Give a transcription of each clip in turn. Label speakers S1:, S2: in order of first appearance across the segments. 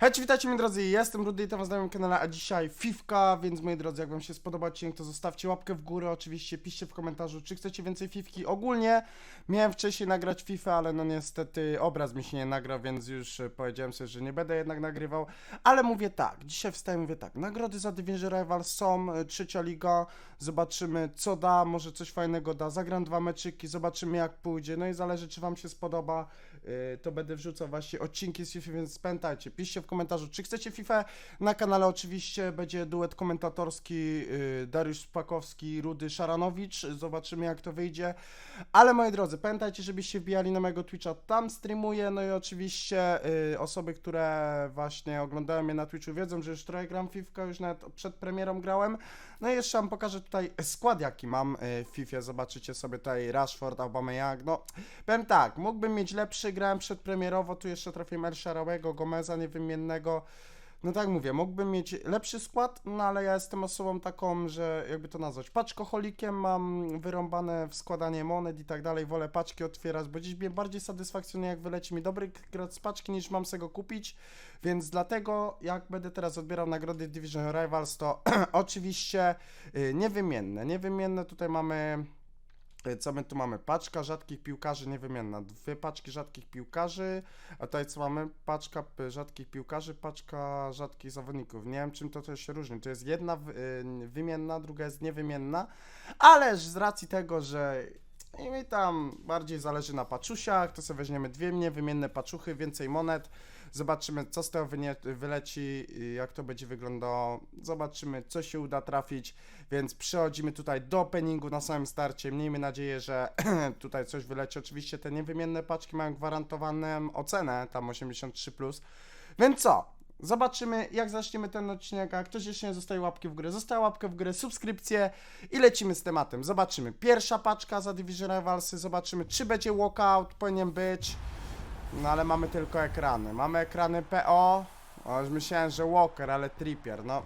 S1: Hej, witajcie moi drodzy, jestem Rudy i witam was na kanale, a dzisiaj Fifka, więc moi drodzy, jak wam się spodoba odcinek, to zostawcie łapkę w górę, oczywiście piszcie w komentarzu, czy chcecie więcej Fifki. Ogólnie miałem wcześniej nagrać FIFA, ale no niestety obraz mi się nie nagrał, więc już e, powiedziałem sobie, że nie będę jednak nagrywał, ale mówię tak, dzisiaj wstaję, mówię tak, nagrody za Division Rival są, e, trzecia liga, zobaczymy co da, może coś fajnego da, zagram dwa meczyki, zobaczymy jak pójdzie, no i zależy czy wam się spodoba, to będę wrzucał właśnie odcinki z FIFA, więc pamiętajcie, piszcie w komentarzu, czy chcecie FIFA. Na kanale oczywiście będzie duet komentatorski yy, Dariusz Spakowski, Rudy Szaranowicz. Zobaczymy jak to wyjdzie. Ale moi drodzy, pamiętajcie, żebyście wbijali na mojego Twitcha, tam streamuję. No i oczywiście yy, osoby, które właśnie oglądają mnie na Twitchu wiedzą, że już trochę gram FIFA, już nawet przed premierą grałem. No i jeszcze wam pokażę tutaj skład jaki mam w FIFA. Zobaczycie sobie tutaj Rashford, Aubameyang. No Powiem tak, mógłbym mieć lepszy, grałem przedpremierowo, tu jeszcze trafiłem El Sharawego, Gomeza niewymiennego. No tak mówię, mógłbym mieć lepszy skład, no ale ja jestem osobą taką, że jakby to nazwać, paczkoholikiem, mam wyrąbane w składanie monet i tak dalej, wolę paczki otwierać, bo dziś mnie bardziej satysfakcjonuje, jak wyleci mi dobry grać z paczki, niż mam se go kupić, więc dlatego jak będę teraz odbierał nagrody Division Rivals, to oczywiście y, niewymienne, niewymienne tutaj mamy... E, Co my tu mamy? Paczka rzadkich piłkarzy niewymienna. Dwie paczki rzadkich piłkarzy, a tutaj co mamy? Paczka rzadkich piłkarzy, paczka rzadkich zawodników. Nie wiem czym to, to się różni. To jest jedna y, wymienna, druga jest niewymienna, ależ z racji tego, że i mi tam bardziej zależy na paczusiach, to sobie weźmiemy dwie niewymienne paczuchy, więcej monet. Zobaczymy, co z tego wyleci, i jak to będzie wyglądało. Zobaczymy, co się uda trafić. Więc przechodzimy tutaj do openingu na samym starcie. Miejmy nadzieję, że tutaj coś wyleci. Oczywiście te niewymienne paczki mają gwarantowaną ocenę, tam 83. Więc co? Zobaczymy, jak zaczniemy ten odcinek. A ktoś jeszcze nie zostaje łapki w górę, została łapkę w górę, subskrypcję i lecimy z tematem. Zobaczymy. Pierwsza paczka za Division Rivalsy. Zobaczymy, czy będzie walkout. Powinien być. No ale mamy tylko ekrany. Mamy ekrany PO. O, już myślałem, że Walker, ale Trippier. No,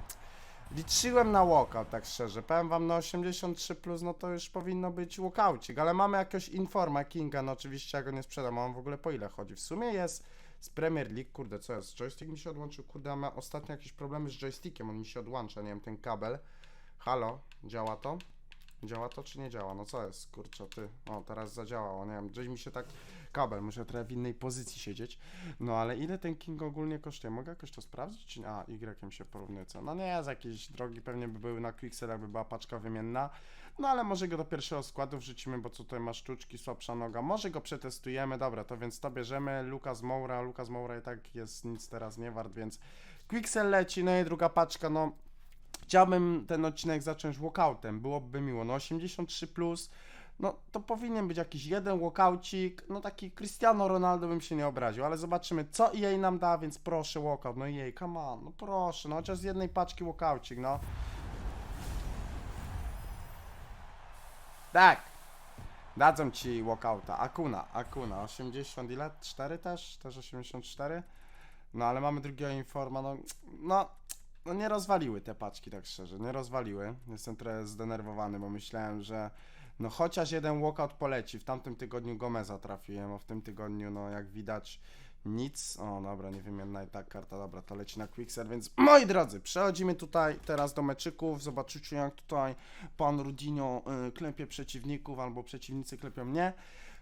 S1: liczyłem na walkout, tak szczerze. Powiem wam, no 83 plus, no to już powinno być walkoucik, ale mamy jakiegoś informa Kinga, no oczywiście ja go nie sprzedam. On w ogóle po ile chodzi? W sumie jest z Premier League, kurde, co jest? Joystick mi się odłączył, kurde, ma ostatnio jakieś problemy z joystickiem, on mi się odłącza, nie wiem, ten kabel. Halo, działa to? Działa to czy nie działa? No co jest, kurczę, ty. O, teraz zadziałało, nie wiem, gdzieś mi się tak kabel, muszę trochę w innej pozycji siedzieć. No ale ile ten King ogólnie kosztuje? Mogę jakoś to sprawdzić? A, Y się porównuje cena. No nie jest jakieś drogi, pewnie by były na Quickselach, by była paczka wymienna. No ale może go do pierwszego składu wrzucimy, bo co tutaj ma sztuczki, słabsza noga. Może go przetestujemy, dobra, to więc to bierzemy. Lukas Moura, Lukas Moura i tak jest nic teraz nie wart, więc Quicksel leci, no i druga paczka, no chciałbym ten odcinek zacząć walkoutem, byłoby miło, no 83+, plus, no to powinien być jakiś jeden walkoucik, no taki Cristiano Ronaldo bym się nie obraził, ale zobaczymy co EA nam da, więc proszę walkout, no EA, come on, no proszę, no chociaż z jednej paczki walkoucik, no. Tak, dadzą ci walkouta, Akuna, Akuna, 80 ile? 4 też? Też 84? No ale mamy drugiego informa, no, no, no nie rozwaliły te paczki, tak szczerze, nie rozwaliły. Jestem trochę zdenerwowany, bo myślałem, że no chociaż jeden walkout poleci. W tamtym tygodniu Gomeza trafiłem, a w tym tygodniu, no jak widać, nic. O, dobra, niewymienna i tak karta, dobra, to leci na Quickser, więc moi drodzy, przechodzimy tutaj teraz do meczyków. Zobaczycie, jak tutaj pan Rudinio y, klepie przeciwników, albo przeciwnicy klepią mnie.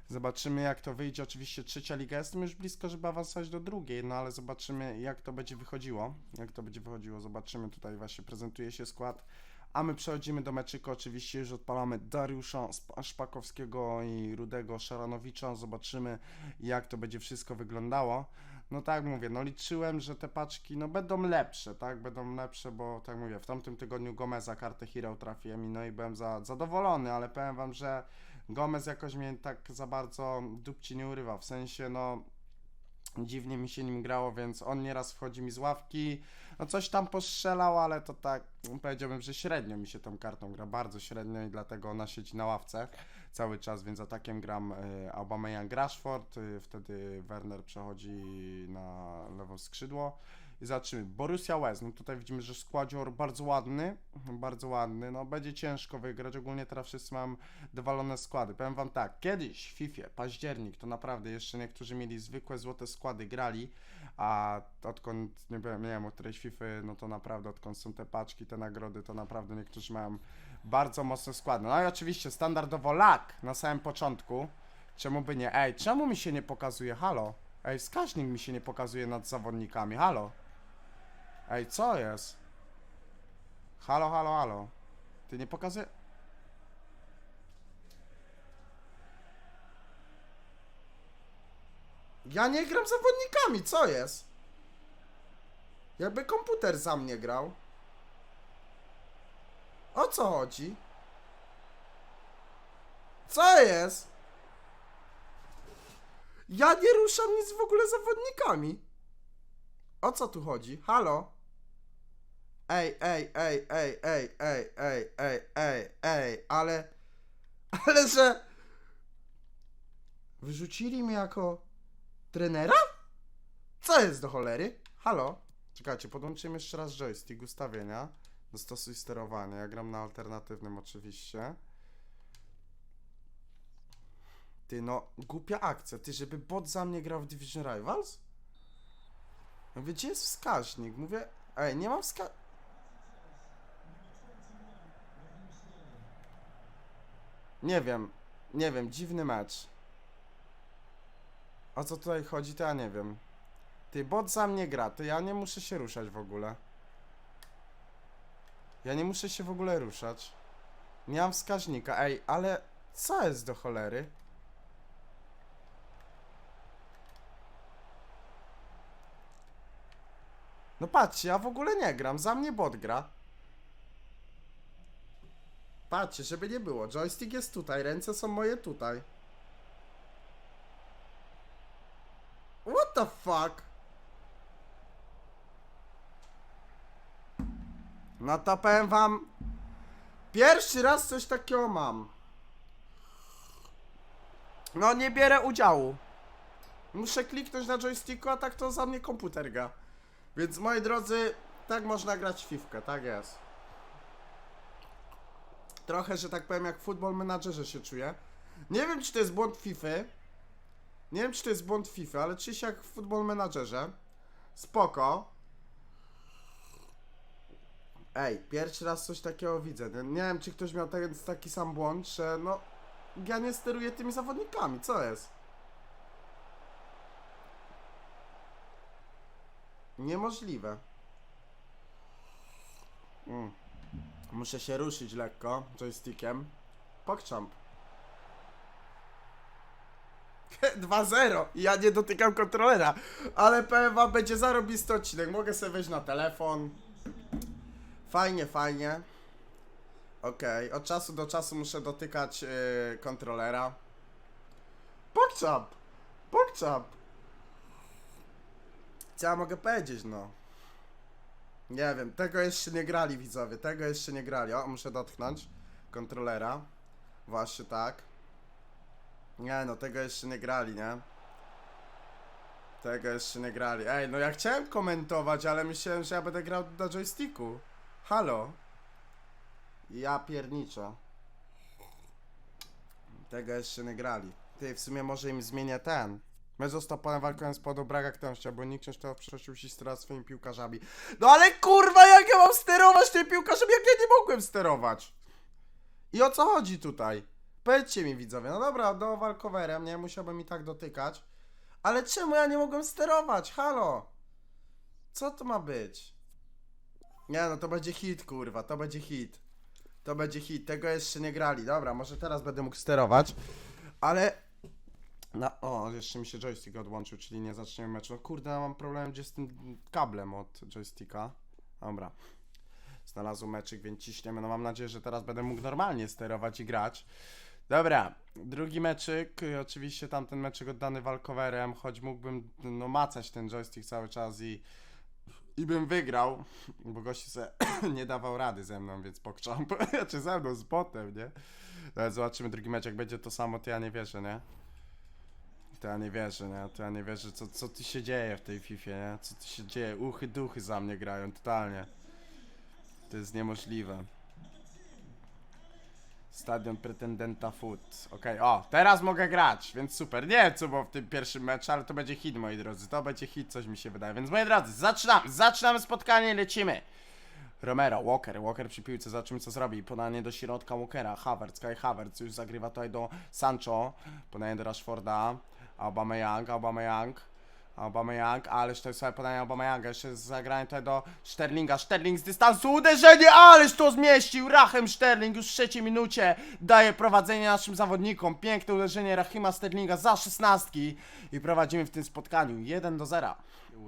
S1: Zobaczymy jak to wyjdzie. Oczywiście trzecia liga. Jestem już blisko, żeby awansować do drugiej, no ale zobaczymy jak to będzie wychodziło. Jak to będzie wychodziło, zobaczymy. Tutaj właśnie prezentuje się skład. A my przechodzimy do meczyku. Oczywiście już odpalamy Dariusza Szpakowskiego i Rudego Szaranowicza. Zobaczymy jak to będzie wszystko wyglądało. No tak mówię, no liczyłem, że te paczki no będą lepsze, tak? Będą lepsze, bo tak mówię, w tamtym tygodniu Gomeza kartę Hero trafiłem i no i byłem za, zadowolony, ale powiem wam, że Gomez jakoś mnie tak za bardzo dupci nie urywa, w sensie no dziwnie mi się nim grało, więc on nieraz wchodzi mi z ławki, no coś tam postrzelał, ale to tak powiedziałbym, że średnio mi się tą kartą gra, bardzo średnio i dlatego ona siedzi na ławce cały czas, więc atakiem gram y, Aubameyang Rashford, y, wtedy Werner przechodzi na lewo skrzydło i zobaczymy. Borussia West, no tutaj widzimy, że składzior bardzo ładny, bardzo ładny, no będzie ciężko wygrać, ogólnie teraz wszyscy mam dowalone składy. Powiem wam tak, kiedyś w FIFA, październik, to naprawdę jeszcze niektórzy mieli zwykłe złote składy, grali, a odkąd, nie wiem, nie wiem, o którejś FIFA, no to naprawdę odkąd są te paczki, te nagrody, to naprawdę niektórzy mają bardzo mocne składy. No i oczywiście standardowo lak na samym początku, czemu by nie? Ej, czemu mi się nie pokazuje, halo? Ej, wskaźnik mi się nie pokazuje nad zawodnikami, halo? Ej, co jest? Halo, halo, halo. Ty nie pokazuje... Ja nie gram zawodnikami, co jest? Jakby komputer za mnie grał. O co chodzi? Co jest? Ja nie ruszam nic w ogóle zawodnikami. O co tu chodzi? Halo? Ej, ej, ej, ej, ej, ej, ej, ej, ej, ej, ale... Ale że... Wyrzucili mnie jako trenera? Co jest do cholery? Halo? Czekajcie, podłączymy jeszcze raz joystick, ustawienia. Dostosuj sterowanie. Ja gram na alternatywnym oczywiście. Ty no, głupia akcja. Ty, żeby bot za mnie grał w Division Rivals? Mówię, gdzie jest wskaźnik? Mówię, ej, nie mam wska... Nie wiem, nie wiem, dziwny mecz. O co tutaj chodzi, to ja nie wiem. Ty, bot za mnie gra, to ja nie muszę się ruszać w ogóle. Ja nie muszę się w ogóle ruszać. Nie mam wskaźnika, ej, ale co jest do cholery? No patrzcie, ja w ogóle nie gram, za mnie bot gra. Patrzcie, żeby nie było, joystick jest tutaj, ręce są moje tutaj. What the fuck? No to powiem wam, pierwszy raz coś takiego mam. No nie bierę udziału. Muszę kliknąć na joysticku, a tak to za mnie komputer gra. Więc moi drodzy, tak można grać w fifkę, tak jest. Trochę, że tak powiem, jak w Football się czuję. Nie wiem, czy to jest błąd FIFA. Nie wiem, czy to jest błąd FIFA, ale czyś jak w Football. Spoko. Ej, pierwszy raz coś takiego widzę. Nie, wiem, czy ktoś miał taki sam błąd, że no... Ja nie steruję tymi zawodnikami, co jest? Niemożliwe. Mm. Muszę się ruszyć lekko joystickiem. Pokczamp. 2-0 i ja nie dotykam kontrolera. Ale powiem wam, będzie zarobisty odcinek. Mogę sobie wejść na telefon. Fajnie, fajnie. Okej, od czasu do czasu muszę dotykać yy, kontrolera. Pokczamp! Pokczamp! Co ja mogę powiedzieć, no? Nie wiem, tego jeszcze nie grali widzowie, tego jeszcze nie grali. O, muszę dotknąć kontrolera. Właśnie tak. Nie no, tego jeszcze nie grali, nie? Tego jeszcze nie grali. Ej, no ja chciałem komentować, ale myślałem, że ja będę grał na joysticku. Halo? Ja pierniczę. Tego jeszcze nie grali. Ty, w sumie może im zmienię ten. My został panem walkując pod Braga Ktęścia, bo nikt w przyszłości musi sterować swoimi piłkarzami. No ale kurwa, jak ja mam sterować tymi piłkarzami, jak ja nie mogłem sterować? I o co chodzi tutaj? Powiedzcie mi widzowie, no dobra, do walkowerem, nie? Musiałbym i tak dotykać. Ale czemu ja nie mogłem sterować? Halo? Co to ma być? Nie no, to będzie hit, kurwa, to będzie hit. To będzie hit, tego jeszcze nie grali. Dobra, może teraz będę mógł sterować. Ale... No, o, jeszcze mi się joystick odłączył, czyli nie zaczniemy meczu. No kurde, mam problem gdzie z tym kablem od joysticka. Dobra. Znalazł meczyk, więc ciśniemy. No mam nadzieję, że teraz będę mógł normalnie sterować i grać. Dobra, drugi meczyk, oczywiście tamten meczyk oddany walkowerem, choć mógłbym no, macać ten joystick cały czas i, i bym wygrał, bo gości se nie dawał rady ze mną, więc pokczam, czy ze mną, z botem, nie? Ale zobaczymy drugi mecz, jak będzie to samo, to ja nie wierzę, nie? To ja nie wierzę, nie? To ja nie wierzę, co, co tu się dzieje w tej FIFA, nie? Co tu się dzieje? Uchy, duchy za mnie grają, totalnie. To jest niemożliwe. Stadion Pretendenta Foot. Okej, o, teraz mogę grać, więc super. Nie wiem, co było w tym pierwszym meczu, ale to będzie hit, moi drodzy. To będzie hit, coś mi się wydaje. Więc, moi drodzy, zaczynamy. Zaczynamy spotkanie, lecimy. Romero, Walker, Walker przy piłce, zobaczymy co zrobi. Podanie do środka Walkera, Havertz, Kai Havertz już zagrywa tutaj do Sancho. Podanie do Rashforda, Aubameyang, Aubameyang. Aubameyang, ależ to jest sobie podanie Aubameyanga, jeszcze zagranie tutaj do Sterlinga, Sterling z dystansu, uderzenie, ależ to zmieścił, Rachem Sterling już w trzeciej minucie daje prowadzenie naszym zawodnikom, piękne uderzenie Rahima Sterlinga za szesnastki i prowadzimy w tym spotkaniu, 1 do 0.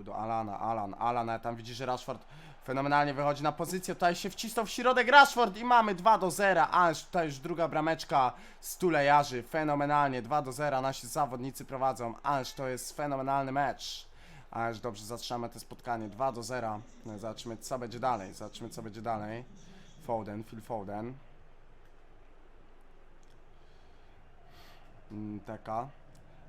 S1: Do Alana, Alan, Alan, a tam widzi, że Rashford fenomenalnie wychodzi na pozycję, tutaj się wcisnął w środek Rashford i mamy 2 do 0, aż tutaj już druga brameczka z tulejarzy, fenomenalnie, 2 do 0, nasi zawodnicy prowadzą, aż to jest fenomenalny mecz. Aż dobrze zatrzymamy to spotkanie, 2 do 0, no, zobaczymy co będzie dalej, zobaczymy co będzie dalej. Foden, Phil Foden. Mm, Teka.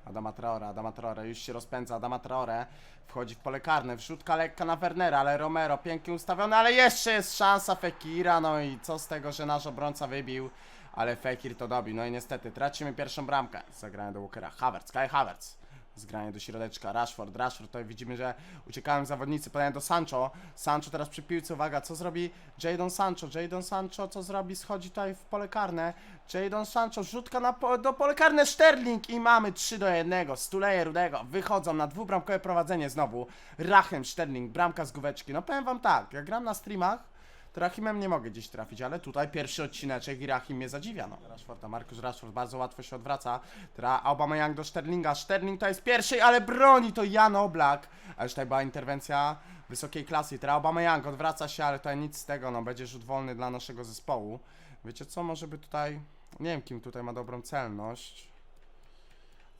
S1: Adama Traore, Adama Traore, już się rozpędza, Adama Traore wchodzi w pole karne, wrzutka lekka na Wernera, ale Romero pięknie ustawiony, ale jeszcze jest szansa Fekira, no i co z tego, że nasz obrońca wybił, ale Fekir to dobił, no i niestety tracimy pierwszą bramkę, zagranie do Walkera, Havertz, Kai Havertz, zgranie do środeczka, Rashford, Rashford, tutaj widzimy, że uciekają zawodnicy, podanie do Sancho, Sancho teraz przy piłce, uwaga, co zrobi Jadon Sancho, Jadon Sancho, co zrobi, schodzi tutaj w pole karne, Jadon Sancho, rzutka na po, do pole karne, Sterling i mamy 3 do 1, Stuleje Rudego, wychodzą na dwubramkowe prowadzenie znowu, Rachem, Sterling, bramka z główeczki, no powiem wam tak, jak gram na streamach, Rahimem nie mogę gdzieś trafić, ale tutaj pierwszy odcineczek i Rahim mnie zadziwia, no. Rashforda, Markus Rashford bardzo łatwo się odwraca. Teraz Aubameyang do Sterlinga, Sterling to jest pierwszy, ale broni to Jan Oblak. A już tutaj była interwencja wysokiej klasy. Teraz Aubameyang odwraca się, ale tutaj nic z tego, no będzie rzut wolny dla naszego zespołu. Wiecie co, może by tutaj, nie wiem kim tutaj ma dobrą celność.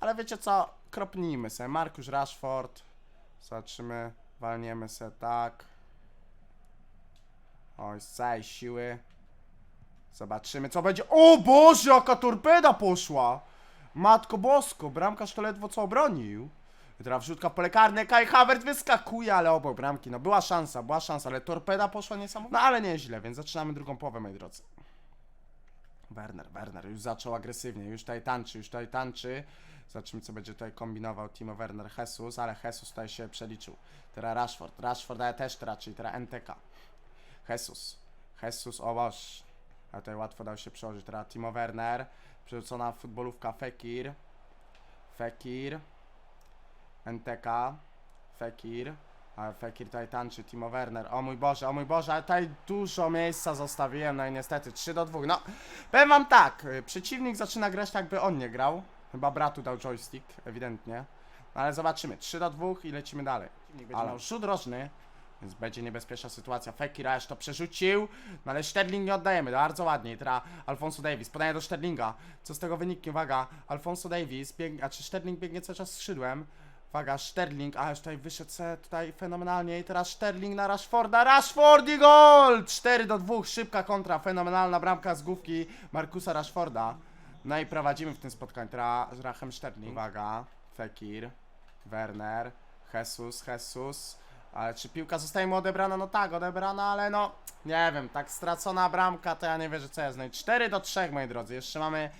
S1: Ale wiecie co, kropnijmy sobie, Markus Rashford. Zobaczymy, walniemy se tak. Oj, z całej siły. Zobaczymy, co będzie. O Boże, jaka torpeda poszła! Matko Bosko, bramkarz to ledwo co obronił. Teraz wrzutka pole karne, Kai Havertz wyskakuje, ale obok bramki. No była szansa, była szansa, ale torpeda poszła niesamowicie. No ale nieźle, więc zaczynamy drugą połowę, moi drodzy. Werner, Werner już zaczął agresywnie, już tutaj tańczy, już tutaj tańczy. Zobaczymy, co będzie tutaj kombinował Timo Werner Jesus, ale Jesus tutaj się przeliczył. Teraz Rashford, Rashford, ale też raczej, teraz NTK. Jesus. Jesus, o Boż. A tutaj łatwo dał się przełożyć. Teraz Timo Werner. Przerzucona futbolówka Fekir. Fekir. NTK. Fekir. A Fekir tutaj tańczy Timo Werner. O mój Boże, o mój Boże, ale tutaj dużo miejsca zostawiłem. No i niestety 3 do 2. No, powiem wam tak. y, Przeciwnik zaczyna grać tak, jakby on nie grał. Chyba bratu dał joystick, ewidentnie. No ale zobaczymy. 3 do 2 i lecimy dalej. Ale rzut rożny. Więc będzie niebezpieczna sytuacja. Fekir aż to przerzucił, no ale Sterling nie oddajemy, bardzo ładnie. Teraz Alfonso Davis, podanie do Sterlinga. Co z tego wyniknie? Uwaga, Alfonso Davis biegnie, a czy Sterling biegnie cały czas skrzydłem? Uwaga, Sterling, a już tutaj wyszedł tutaj fenomenalnie i teraz Sterling na Rashforda, Rashford i gol! 4 do 2, szybka kontra, fenomenalna bramka z główki Markusa Rashforda. No i prowadzimy w tym spotkaniu, teraz Rachem Sterling. Uwaga, Fekir, Werner, Jesus, Jesus. Ale czy piłka zostaje mu odebrana? No tak, odebrana, ale no nie wiem, tak stracona bramka to ja nie wierzę co jest. No i 4 do 3 moi drodzy, jeszcze mamy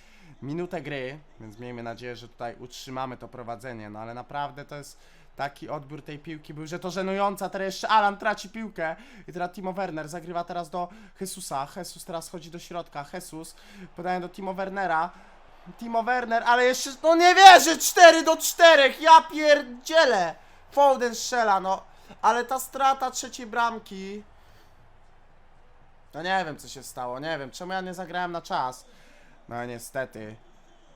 S1: minutę gry, więc miejmy nadzieję, że tutaj utrzymamy to prowadzenie, no ale naprawdę to jest taki odbiór tej piłki. Był, że to żenująca, teraz jeszcze Alan traci piłkę i teraz Timo Werner zagrywa teraz do Jesusa, Jesus teraz chodzi do środka, Jesus podaje do Timo Wernera, Timo Werner, ale jeszcze, no nie wierzę, 4 do 4, ja pierdzielę, Foden strzela, no, ale ta strata trzeciej bramki, no nie wiem co się stało, nie wiem, czemu ja nie zagrałem na czas, no niestety,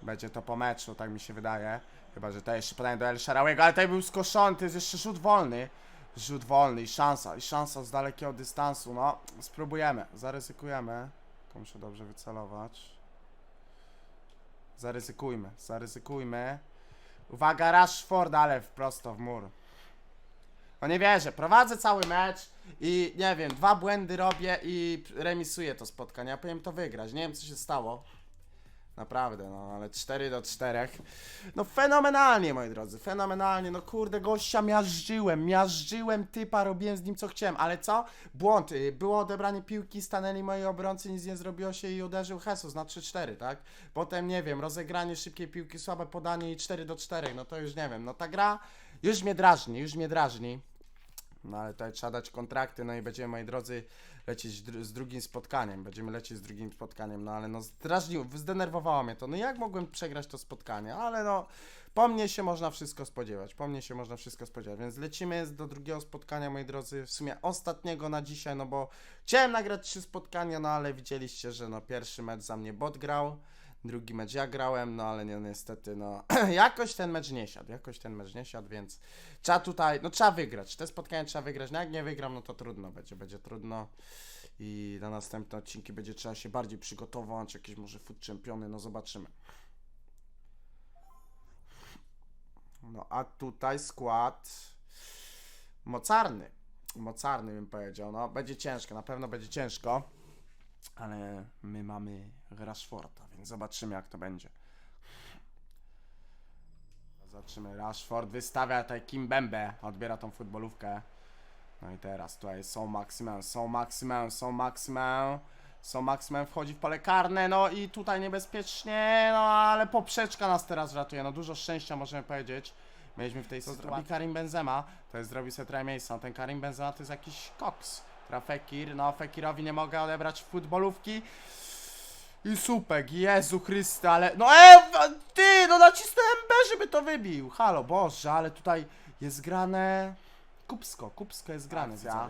S1: będzie to po meczu, tak mi się wydaje, chyba, że to jeszcze podanie do El Sharawiego, ale tutaj był skoszony, to jest jeszcze rzut wolny, rzut wolny i szansa, i szansa z dalekiego dystansu, no, spróbujemy, zaryzykujemy, tylko muszę dobrze wycelować. Zaryzykujmy, zaryzykujmy. Uwaga, Rashford, ale prosto w mur. No nie wierzę, prowadzę cały mecz i nie wiem, dwa błędy robię i remisuję to spotkanie. Ja powinien to wygrać. Nie wiem co się stało. Naprawdę, no ale 4 do 4. No fenomenalnie, moi drodzy, fenomenalnie. No kurde, gościa miażdżyłem, miażdżyłem typa, robiłem z nim co chciałem, ale co? Błąd. y, Było odebranie piłki, stanęli moi obrońcy, nic nie zrobiło się i uderzył Jesus na 3-4, tak? Potem, nie wiem, rozegranie szybkiej piłki, słabe podanie i 4 do 4. No to już nie wiem, no ta gra już mnie drażni, już mnie drażni. No ale tutaj trzeba dać kontrakty, no i będziemy, moi drodzy, lecieć dr- z drugim spotkaniem. Będziemy lecieć z drugim spotkaniem, no ale no zdrażniło, zdenerwowało mnie to. No jak mogłem przegrać to spotkanie? Ale no, po mnie się można wszystko spodziewać. Po mnie się można wszystko spodziewać. Więc lecimy do drugiego spotkania, moi drodzy. W sumie ostatniego na dzisiaj, no bo chciałem nagrać trzy spotkania, no ale widzieliście, że no pierwszy mecz za mnie bot grał. Drugi mecz ja grałem, no ale nie, niestety, no. Jakoś ten mecz nie siadł, jakoś ten mecz nie siadł, więc trzeba tutaj, no trzeba wygrać, te spotkanie trzeba wygrać, no jak nie wygram, no to trudno będzie, będzie trudno. I na następne odcinki będzie trzeba się bardziej przygotować, jakieś może food czempiony, no zobaczymy. No a tutaj skład mocarny, mocarny bym powiedział, no. Będzie ciężko, na pewno będzie ciężko, ale my mamy Rashforda, więc zobaczymy jak to będzie. Zobaczymy, Rashford wystawia tutaj Kimbembe, odbiera tą futbolówkę. No i teraz tutaj są Maximen, są Maximen, są Maximen. Są Maximen wchodzi w pole karne, no i tutaj niebezpiecznie, no ale poprzeczka nas teraz ratuje, no dużo szczęścia możemy powiedzieć. Mieliśmy w tej sytuacji. Zrobi Karim Benzema, to jest zrobił sobie trochę miejsca, ten Karim Benzema to jest jakiś koks. Teraz Fekir, no Fekirowi nie mogę odebrać futbolówki. I supek, Jezu Chryste, ale... No e, ty, no nacisnąłem B, żeby to wybił. Halo, Boże, ale tutaj jest grane... Kupsko, kupsko jest grane,
S2: Akcja.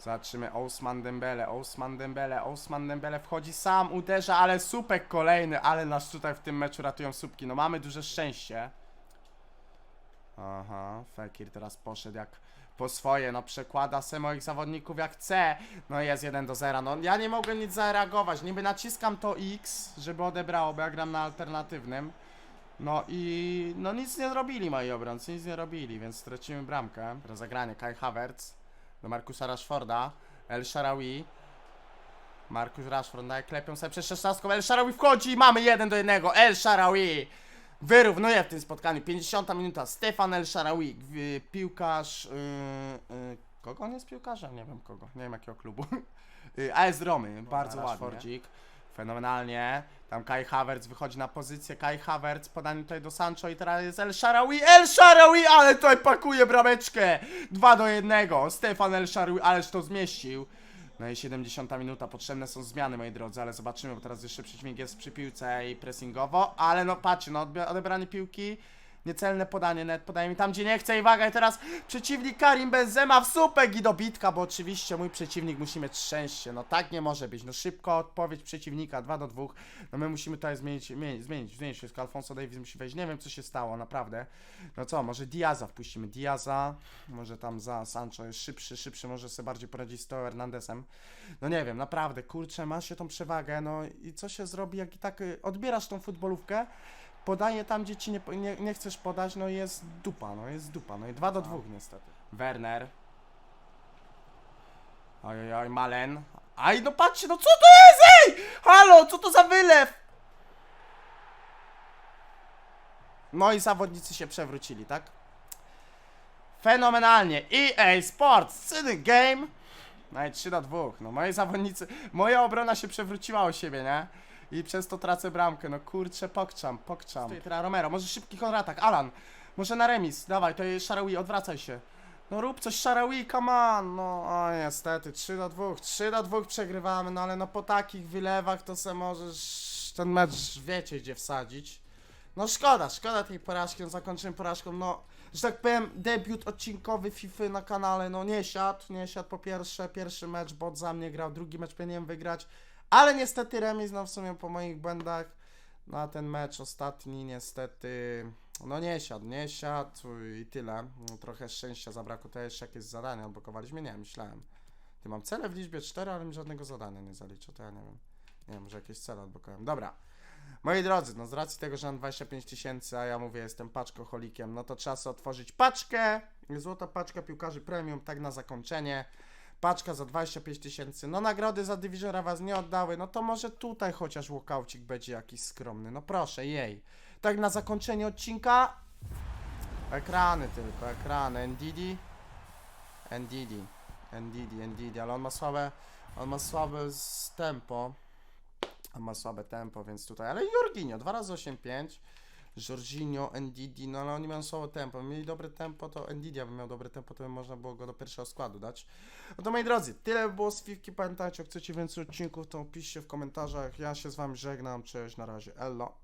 S1: Zobaczymy, Osman Dembele, Osman Dembele, Osman Dembele wchodzi sam, uderza, ale supek kolejny, ale nas tutaj w tym meczu ratują supki. No mamy duże szczęście. Aha, Fekir teraz poszedł jak po swoje, no przekłada se moich zawodników jak chce. No jest 1 do 0, no ja nie mogłem nic zareagować, niby naciskam to X, żeby odebrało, bo ja gram na alternatywnym. No i no nic nie zrobili moi obrońcy, nic nie robili, więc stracimy bramkę. Rozegranie Kai Havertz do Markusa Rashforda, El Sharawi. Markus Rashford daje klepią sobie przez szesnastką, El Sharawi wchodzi i mamy 1 do 1, El Sharawi wyrównuje w tym spotkaniu, 50 minuta, Stefan El Sharawi, piłkarz, yy, yy, kogo on jest piłkarzem? Nie wiem kogo, nie wiem jakiego klubu. Yy, AS Romy, bardzo ładnie. Rashfordzik. Fenomenalnie. Tam Kai Havertz wychodzi na pozycję. Kai Havertz podanie tutaj do Sancho i teraz jest El Sharawi. El Sharawi, ale tutaj pakuje brameczkę. 2 do 1. Stefan El Sharawi, ależ to zmieścił. No i 70 minuta, potrzebne są zmiany moi drodzy, ale zobaczymy, bo teraz jeszcze przeciwnik jest przy piłce i pressingowo, ale no patrzcie, no odbie- odebranie piłki, niecelne podanie, net podaje mi tam gdzie nie chce i waga i teraz. Przeciwnik Karim Benzema w supek i dobitka, bo oczywiście mój przeciwnik musi mieć szczęście, no tak nie może być, no szybko odpowiedź przeciwnika, 2 do 2, no my musimy tutaj zmienić, zmienić, zmienić, zmienić wszystko, Alfonso Davis musi wejść, nie wiem co się stało, naprawdę, no co, może Diaza wpuścimy, Diaza, może tam za Sancho jest szybszy, szybszy, może sobie bardziej poradzić z Teo Hernandezem, no nie wiem, naprawdę, kurczę, masz się tą przewagę, no i co się zrobi, jak i tak y, odbierasz tą futbolówkę, podaje tam, gdzie ci nie, nie, nie chcesz podać, no jest dupa, no jest dupa, no i 2 do 2 niestety. Werner. Oj, oj, Malen. Aj, no patrzcie, no co to jest, ej! Halo, co to za wylew? No i zawodnicy się przewrócili, tak? Fenomenalnie. EA Sports, cyny game. No i 3 do 2. No moi zawodnicy, moja obrona się przewróciła o siebie, nie? I przez to tracę bramkę. No kurczę, pokczam, pokczam. Teraz Romero, może szybki kontratak. Alan, może na remis. Dawaj, to jest Sharawi, odwracaj się. No rób coś Sharawi, come on. No o niestety, 3 do 2. 3 do 2 przegrywamy, no ale no po takich wylewach to se możesz ten mecz wiecie gdzie wsadzić. No szkoda, szkoda tej porażki, no zakończymy porażką, no że tak powiem, debiut odcinkowy FIFA na kanale, no nie siadł, nie siadł po pierwsze, pierwszy mecz bot za mnie grał, drugi mecz powinienem wygrać, ale niestety remis, no w sumie po moich błędach, na ten mecz ostatni niestety, no nie siadł, nie siadł i tyle, no, trochę szczęścia zabrakło, to jeszcze jakieś zadanie odblokowaliśmy, nie, myślałem, ty mam cele w liczbie 4, ale mi żadnego zadania nie zaliczył, to ja nie wiem, nie wiem, może jakieś cele odblokowałem, dobra. Moi drodzy, no z racji tego, że mam 25 tysięcy, a ja mówię, jestem paczkoholikiem, no to trzeba sobie otworzyć paczkę. Złota paczka piłkarzy premium, tak na zakończenie. Paczka za 25 tysięcy, no nagrody za Divisiona was nie oddały, no to może tutaj chociaż łokaucik będzie jakiś skromny, no proszę, jej. Tak na zakończenie odcinka, ekrany tylko, ekrany, NDD, NDD, NDD, NDD, ale on ma słabe, on ma słabe tempo, on ma słabe tempo, więc tutaj, ale Jorginho, 2 razy 8-5, Jorginho, NDD, no ale oni mają słabe tempo. Mieli dobre tempo, to NDD by miał dobre tempo, to by można było go do pierwszego składu dać. No to moi drodzy, tyle by było z Fivki. Pamiętajcie, jak chcecie więcej odcinków, to piszcie w komentarzach. Ja się z wami żegnam. Cześć, na razie. Ello.